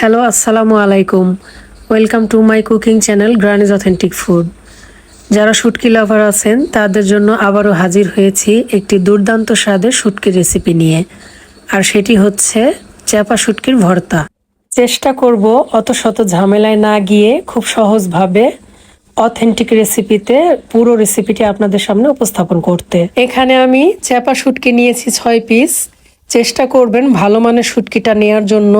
Hello আসসালামু আলাইকুম welcome to my cooking channel granny's authentic food যারা শুটকি লাভার আছেন, তাদের জন্য আবারও হাজির হয়েছি একটি দুর্দান্ত স্বাদের শুটকি রেসিপি নিয়ে। আর সেটি হচ্ছে চ্যাপা শুটকির ভর্তা। চেষ্টা করব অত শত ঝামেলায় না গিয়ে খুব সহজভাবে অথেন্টিক রেসিপিতে পুরো রেসিপিটি আপনাদের সামনে উপস্থাপন করতে। এখানে আমি চ্যাপা শুটকি নিয়েছি ছয় পিস চেষ্টা করবেন ভালো মানের শুটকিটা নেয়ার জন্য।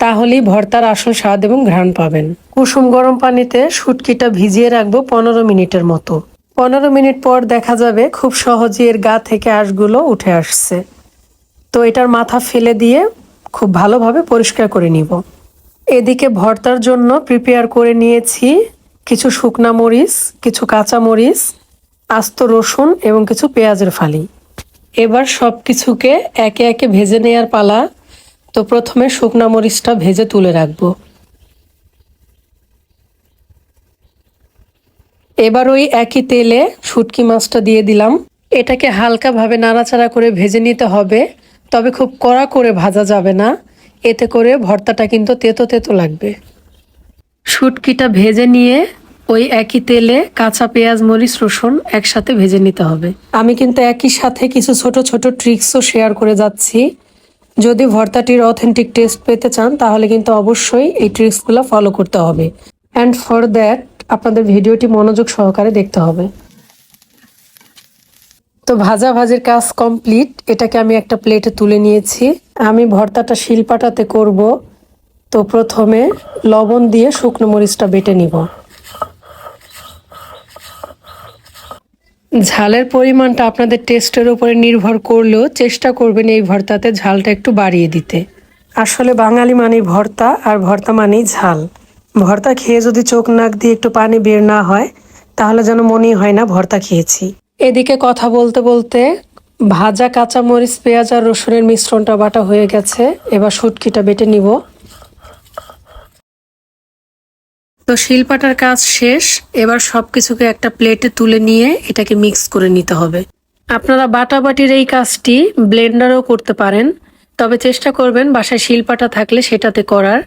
তাহলেই ভর্তার আসল স্বাদ এবং ঘ্রাণ পাবেন। কুসুম গরম পানিতে শুটকিটা ভিজিয়ে রাখব পনেরো মিনিটের মতো। পনেরো মিনিট পর দেখা যাবে খুব সহজে এর গা থেকে আঁশগুলো উঠে আসছে। তো এটার মাথা ফেলে দিয়ে খুব ভালোভাবে পরিষ্কার করে নিব। এদিকে ভর্তার জন্য প্রিপেয়ার করে নিয়েছি কিছু শুকনা মরিচ, কিছু কাঁচা মরিচ, আস্ত রসুন এবং কিছু পেঁয়াজের ফালি। এবার সব কিছুকে একে একে ভেজে নেয়ার পালা তো প্রথমে শুকনা মরিচটা ভেজে তুলে রাখব। এবার ওই একই তেলে শুটকি মাছটা দিয়ে দিলাম। এটাকে হালকাভাবে নাড়াচাড়া করে ভেজে নিতে হবে, তবে খুব কড়া করে ভাজা যাবে না। এতে করে ভর্তাটা কিন্তু তেতো তেতো লাগবে। শুটকিটা ভেজে নিয়ে ওই একই তেলে কাঁচা পেঁয়াজ, মরিচ, রসুন একসাথে ভেজে নিতে হবে। আমি কিন্তু একই সাথে কিছু ছোট ছোট ট্রিক্সও শেয়ার করে যাচ্ছি। যদি ভর্তাটির অথেন্টিক টেস্ট পেতে চান, তাহলে কিন্তু অবশ্যই এই ট্রিক্সগুলো ফলো করতে হবে। অ্যান্ড ফর দ্যাট আপনাদের ভিডিওটি মনোযোগ সহকারে দেখতে হবে। তো ভাজা ভাজির কাজ কমপ্লিট এটাকে আমি একটা প্লেটে তুলে নিয়েছি। আমি ভর্তাটা শিলপাটাতে করব। তো প্রথমে লবণ দিয়ে শুকনো মরিচটা বেটে নিব। ঝালের পরিমাণটা আপনাদের টেস্টের উপরে নির্ভর করলেও চেষ্টা করবেন এই ভর্তাতে ঝালটা একটু বাড়িয়ে দিতে। আসলে বাঙালি মানেই ভর্তা আর ভর্তা মানেই ঝাল। ভর্তা খেয়ে যদি চোখ নাক দিয়ে একটু পানি বের না হয় তাহলে যেন মনেই হয় না ভর্তা খেয়েছি। এদিকে কথা বলতে বলতে ভাজা কাঁচা মরিচ পেঁয়াজ আর রসুনের মিশ্রণটা বাটা হয়ে গেছে। এবার শুটকিটা বেটে নিব। তো শিলপাটার কাজ শেষ। এবার সবকিছুকে একটা প্লেটে তুলে নিয়ে এটাকে মিক্স করে নিতে হবে। আপনারা বাটাবাটির এই কাজটি ব্লেন্ডারও করতে পারেন, তবে চেষ্টা করবেন বাসায় শিলপাটা থাকলে সেটাতে করার।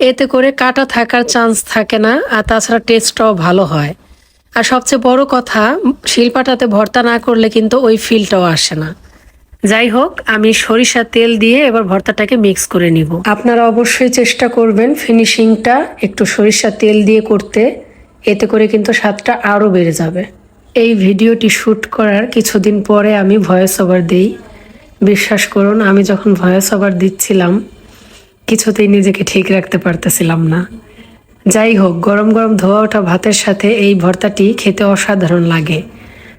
এতে করে কাটা থাকার চান্স থাকে না, আর তাছাড়া টেস্টটাও ভালো হয়। আর সবচেয়ে বড় কথা, শিলপাটাতে ভর্তা না করলে কিন্তু ওই ফিলটাও আসে না। যাই হোক, আমি সরিষা তেল দিয়ে এবার ভর্তাটাকে মিক্স করে নিব। আপনারা অবশ্যই চেষ্টা করবেন ফিনিশিংটা একটু সরিষা তেল দিয়ে করতে। এতে করে কিন্তু স্বাদটা আরও বেড়ে যাবে। এই ভিডিওটি শ্যুট করার কিছুদিন পরে আমি ভয়েস ওভার দিই। বিশ্বাস করুন, আমি যখন ভয়েস ওভার দিচ্ছিলাম, কিছুতেই নিজেকে ঠিক রাখতে পারতেছিলাম না। যাই হোক, গরম গরম ধোয়া ওঠা ভাতের সাথে এই ভর্তাটি খেতে অসাধারণ লাগে।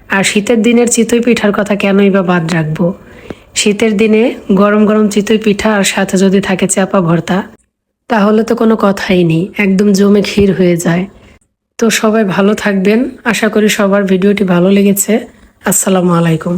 আর শীতের দিনের চিতই পিঠার কথা কেনই বা বাদ রাখব? শীতের দিনে গরম গরম চিতই পিঠা আর সাথে যদি থাকে চাপা ভর্তা, তাহলে তো কোনো কথাই নেই, একদম জমে ক্ষীর হয়ে যায়। তো সবাই ভালো থাকবেন। আশা করি সবার ভিডিওটি ভালো লেগেছে। আসসালামু আলাইকুম।